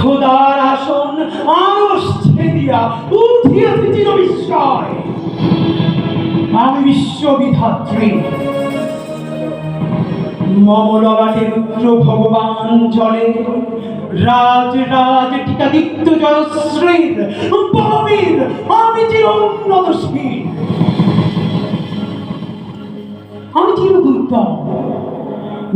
খোদার আসন আরস ছেদিয়া, উঠিয়াছে চির বিস্ময় আমি বিশ্ববিধাত্রী। মমললাটে রুদ্র ভগবান জলে, রাজ রাজ টিকাদিত্য জয়শ্রীর বলবীর আমি চির উন্নতশীল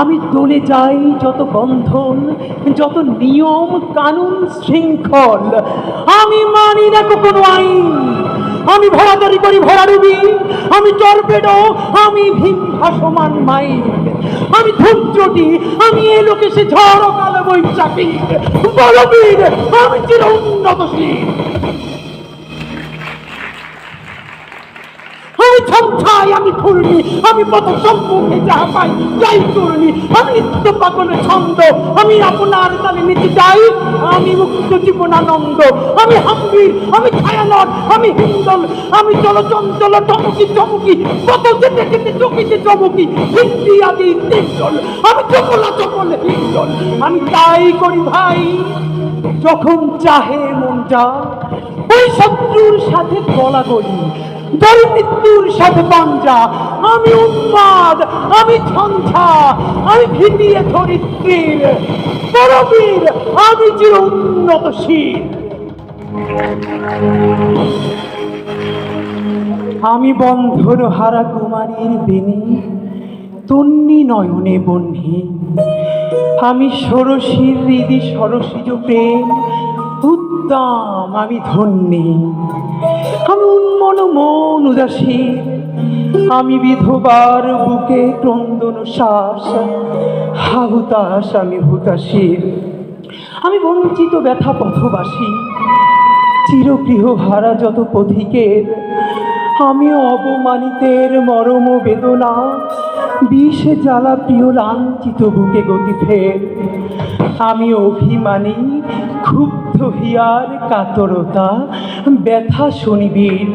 আমি দলে যাই যত বন্ধন, যত নিয়ম, কানুন, শৃঙ্খল। আমি মানি না কোনো আইন। আমি ভরাদারি করি ভরাডুবি আমি টর্পেডো, আমি ভীম ভাসমান মাইন আমি ধূর্যটি আমি এ লোকে সে ঝড় কালো বৈশাখী বলবীর আমি চির উন্নতশীল। আমি ছমছাই আমি ফুলনি আমি পথ সম্মুখে যাহা পাই যাই করনি। আমি নিত্য পাগল ছন্দ, আমি আপনার তালে নিতে যাই আমি মুক্ত জীবনানন্দ, আমি হাম্বির আমি ছায়ানট, আমি হিন্দল, আমি চলচঞ্চল চমকি চমকি, কত যেতে যেতে চকিতে চমকি, হিন্দি আদি তিনজল আমি চকলা চকল হিন্দল আমি তাই করি ভাই, যখন চাহে মনটা ওই শত্রুর সাথে গলা গলি দল মৃত্যুর সাথে পাঞ্জা। আমি উন্মাদ, আমি ঝঞ্ঝা, আমি ভিতিয়ে ধরিত্রীর পরবীর, আমি চির উন্নতশীল। আমি বন্ধন হারা কুমারীর বেনি, তন্নি নয়নে বহ্নি আমি ষোড়শীর হৃদি সরসিজ প্রেম উদ্দাম আমি ধন্যী। আমি উন্মন মন উদাসী। আমি বিধবার বুকে ক্রন্দন শ্বাস। হাহুতাস আমি হুতাশীর। আমি বঞ্চিত ব্যথা পথবাসী। চিরগৃহ হারা যত পথিকের। আমি অবমানিতের মরম বেদনা। বিষে জ্বালা প্রিয় লাঞ্ছিত বুকে গতি ফের। আমি অভিমানী, ক্ষুব্ধ হিয়ার কাতরতা, ব্যথা শনিবীর।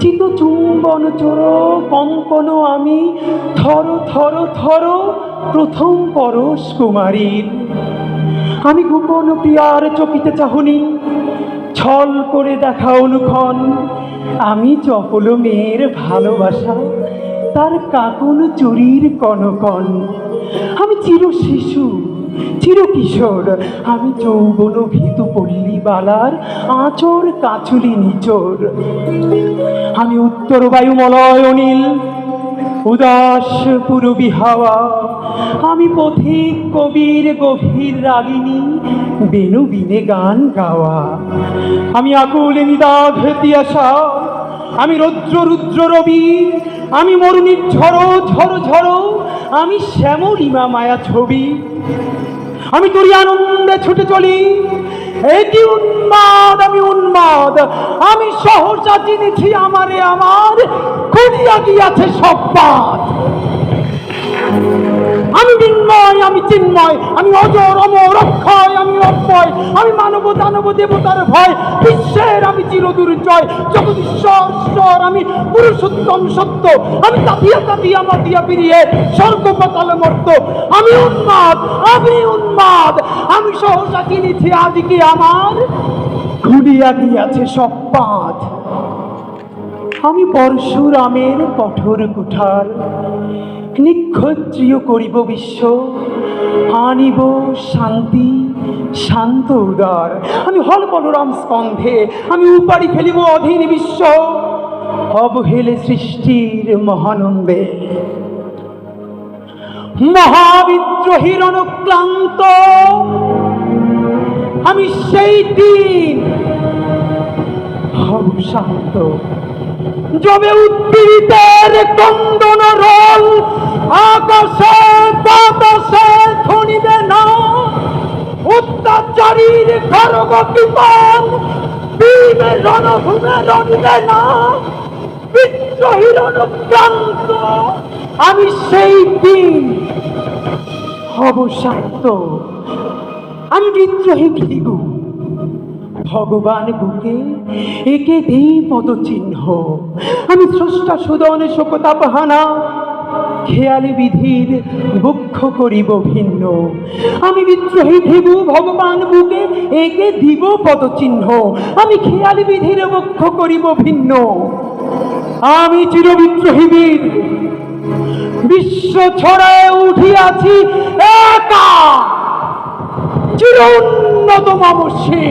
চিত চুম্বন চোর, কম্পন আমি, থর থর থর, প্রথম পরশ কুমারীর। আমি গোপন প্রিয়ার চকিতে চাহনি, ছল করে দেখা অনুক্ষণ। আমি চপল মেয়ের ভালোবাসা, তার কাকুন চুরির কনকন। আমি চির শিশু চির কিশোর আমি যৌবন ভীতু পল্লী বালার, আঁচর কাচুলি নিচোর। আমি উত্তর বায়ুমলয় অনিল, উদাস পুরবী হাওয়া। আমি পথিক কবির গভীর রাগিনী বেনু বিনে গান গাওয়া। আমি আকুল নিদাঘ তিয়াসা আমি রৌদ্র, রুদ্র রবি, আমি মরুণীর ঝড়ো ঝড়ো ঝড়ো, আমি শ্যামলিমা মায়া ছবি। আমি তোরই আনন্দে ছুটে চলি এটি উন্মাদ, আমি উন্মাদ, আমি সহসা চিনেছি আমারে আমার খুলিয়া গিয়াছে সব পাত আমি চিন্ময়, আমি অজর অমর অক্ষয়, আমি অক্ষয় আমি মানব দানব দেবতার ভয়, বিশ্বের আমি চিরদূর জয় জগদীশ্বর ঈশ্বর, আমি পুরুষোত্তম সত্য, আমি তাপিয়া তাপিয়া, মাতিয়া পিরিয়ে স্বর্গ পাতালে মর্ত, আমি উন্মাদ আমি উন্মাদ, আমি সহসা চিনেছি আজকে আমার? খুলিয়া গিয়াছে সব পাঁচ আমি পরশুরামের কঠোর কুঠার নিক্ষত্রিয় করিব বিশ্ব, আনিব শান্তি, শান্ত উদার। আমি হল বলরাম স্কন্ধে, আমি উপাড়ি ফেলিব অধীন বিশ্ব। অবহেলে সৃষ্টির মহানন্দে। মহাবিদ্রোহীর অনুক্লান্ত আমি সেই দিন হব শান্ত। যবে উদ্দীরিতের কন্দন আকাশে বাতাসে ধ্বনিবে না অত্যাচারীর খরগ বিমান বীর রণভূমে রণিবে না বিদ্রোহীর অনুক্রান্ত আমি সেই দিন হব শান্ত। আমি বিদ্রোহী ভৃগু ভগবান বুকে একে দেই পদচিহ্ন। আমি স্রষ্টা সুদন শোকতাপহানা। খেয়ালি বিধির বক্ষ করিব ভিন্ন। আমি বিদ্রোহী ভেবু ভগবান বুকে একে দিব পদচিহ্ন। আমি খেয়ালি বিধির বক্ষ করিব ভিন্ন। আমি চিরবিদ্রোহী বীর। বিশ্ব ছড়ায় উঠিয়াছি একা। চির উন্নত মামসে